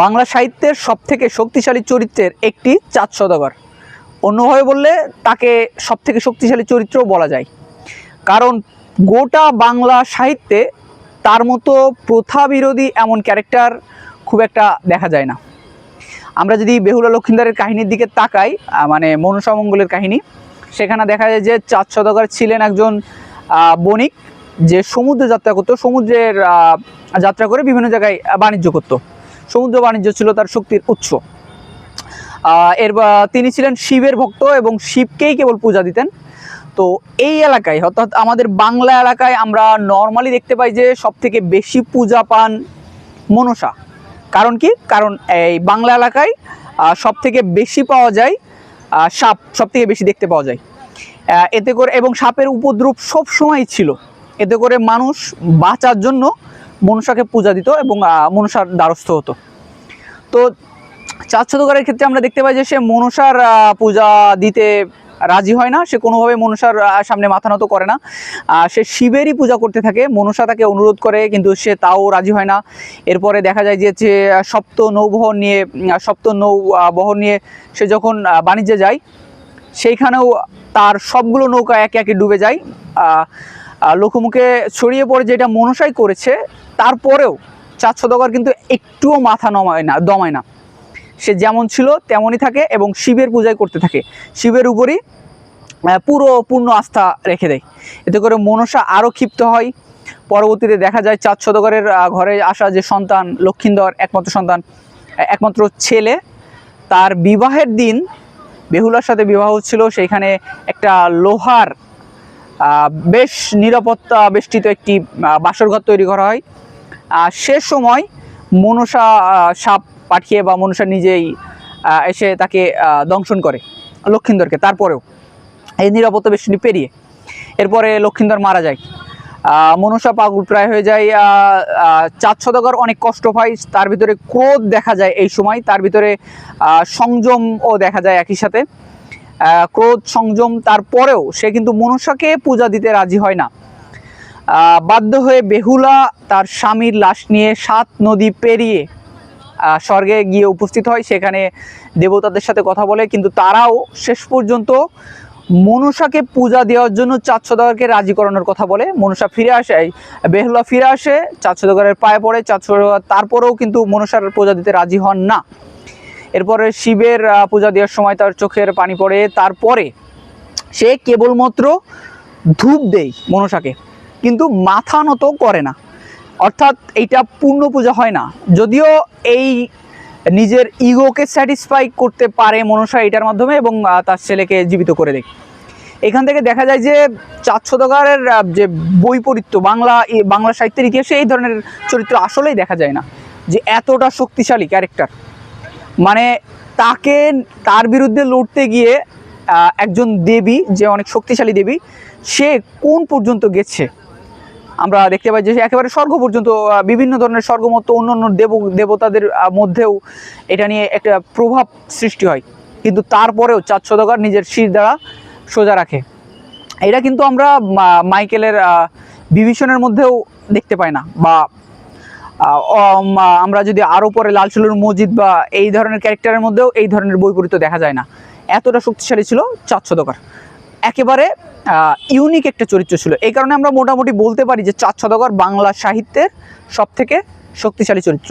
বাংলা সাহিত্যের সবথেকে শক্তিশালী চরিত্রের একটি চাঁদ সদাগর। অন্যভাবে বললে তাকে সবথেকে শক্তিশালী চরিত্রও বলা যায়। কারণ গোটা বাংলা সাহিত্যে তার মতো প্রথা বিরোধী এমন ক্যারেক্টার খুব একটা দেখা যায় না। আমরা যদি বেহুলা লক্ষিন্দারের কাহিনীর দিকে তাকাই মানে মনসা মঙ্গলের কাহিনী, সেখানে দেখা যায় যে চাঁদ সদাগর ছিলেন একজন বণিক, যে সমুদ্রে যাত্রা করতো, সমুদ্রের যাত্রা করে বিভিন্ন জায়গায় বাণিজ্য করতো। সমুদ্র বাণিজ্য ছিল তার শক্তির উৎস। এর তিনি ছিলেন শিবের ভক্ত এবং শিবকেই কেবল পূজা দিতেন। তো এই এলাকায়, অর্থাৎ আমাদের বাংলা এলাকায় আমরা নর্মালি দেখতে পাই যে সব থেকে বেশি পূজা পান মনসা। কারণ কি? কারণ এই বাংলা এলাকায় সব থেকে বেশি পাওয়া যায় সাপ সব থেকে বেশি দেখতে পাওয়া যায়। এতে করে, এবং সাপের উপদ্রব সব সময় ছিল। এতে করে মানুষ বাঁচার জন্য মনসাকে পূজা দিত এবং মনসার দ্বারস্থ হতো। তো চাঁদ সদকারের ক্ষেত্রে আমরা দেখতে পাই যে সে মনসার পূজা দিতে রাজি হয় না। সে কোনোভাবে মনসার সামনে মাথা নত করে না। সে শিবেরই পূজা করতে থাকে। মনসা তাকে অনুরোধ করে, কিন্তু সে তাও রাজি হয় না। এরপরে দেখা যায় যে যে সপ্ত নৌবহর নিয়ে সপ্ত নৌ বহর নিয়ে সে যখন বাণিজ্যে যায়, সেইখানেও তার সবগুলো নৌকা একে একে ডুবে যায়। লোকমুখে ছড়িয়ে পড়ে যেটা মনসাই করেছে, তারপরেও চাঁদ সদকার কিন্তু একটুও মাথা নমায় না, দমায় না। সে যেমন ছিল, তেমনই থাকে এবং শিবের পূজাই করতে থাকে। শিবের উপরই পুরো পূর্ণ আস্থা রেখে দেয়। এতে করে মনসা আরও ক্ষিপ্ত হয়। পরবর্তীতে দেখা যায় চাঁদ সদগরের ঘরে আসা যে সন্তান, লক্ষিন্দর, একমাত্র সন্তান একমাত্র ছেলে, তার বিবাহের দিন বেহুলার সাথে বিবাহ হচ্ছিল। সেইখানে একটা লোহার বেশ নিরাপত্তা বেষ্টিত একটি বাসরঘর তৈরি করা হয়। সে সময় মনসা সাপ পাঠিয়ে বা মনসা নিজেই এসে তাকে দংশন করে লক্ষিন্দরকে। তারপরেও এই নিরাপত্তা বেষ্টনী পেরিয়ে এরপরে লক্ষিন্দর মারা যায়। মনসা পাগল প্রায় হয়ে যায়। চাঁদ সদাগর অনেক কষ্ট পায়। তার ভিতরে ক্রোধ দেখা যায় এই সময়। তার ভিতরে সংযমও দেখা যায় একই সাথে। ক্রোধ সংযম তারপরেও সে কিন্তু মনসাকে পূজা দিতে রাজি হয় না। বাধ্য হয়ে বেহুলা তার স্বামীর লাশ নিয়ে সাত নদী পেরিয়ে স্বর্গে গিয়ে উপস্থিত হয়। সেখানে দেবতাদের সাথে কথা বলে, কিন্তু তারাও শেষ পর্যন্ত মনসাকে পূজা দেওয়ার জন্য চাঁদ রাজি করানোর কথা বলে। মনসা ফিরে আসে বেহুলা ফিরে আসে, চাঁদ পায়ে পড়ে, চাঁদ তারপরেও কিন্তু মনসার পূজা দিতে রাজি হন না। এরপরে শিবের পূজা দেওয়ার সময় তার চোখের পানি পড়ে। তারপরে সে কেবলমাত্র ধূপ দেয় মনসাকে কিন্তু মাথা নত করে না। অর্থাৎ এইটা পূর্ণ পূজা হয় না। যদিও এই নিজের ইগোকে স্যাটিসফাই করতে পারে মনসা এটার মাধ্যমে এবং তার ছেলেকে জীবিত করে দেয়। এখান থেকে দেখা যায় যে আহ, যে বৈপরীত্য বাংলা বাংলা সাহিত্যের ইতিহাসে এই ধরনের চরিত্র আসলেই দেখা যায় না। যে এতটা শক্তিশালী ক্যারেক্টার মানে তাকে, তার বিরুদ্ধে লড়তে গিয়ে একজন দেবী, যে অনেক শক্তিশালী দেবী, সে কোন পর্যন্ত গেছে? আমরা দেখতে পাই যে একেবারে স্বর্গ পর্যন্ত বিভিন্ন ধরনের স্বর্গমত অন্য অন্য দেব, দেবতাদের মধ্যেও এটা নিয়ে একটা প্রভাব সৃষ্টি হয়। কিন্তু তারপরেও চাঁদ সদাগর নিজের শির দ্বারা সোজা রাখে। এটা কিন্তু আমরা মাইকেলের বিভীষণের মধ্যেও দেখতে পাই না, বা আমরা যদি আরও পরে লালচুলুর মসজিদ বা এই ধরনের ক্যারেক্টারের মধ্যেও এই ধরনের বৈপরীত্য দেখা যায় না। এতটা শক্তিশালী ছিল চাঁদ একেবারে ইউনিক একটা চরিত্র ছিল। এই কারণে আমরা মোটামুটি বলতে পারি যে চাঁদ সদাগর বাংলা সাহিত্যের সবথেকে শক্তিশালী চরিত্র।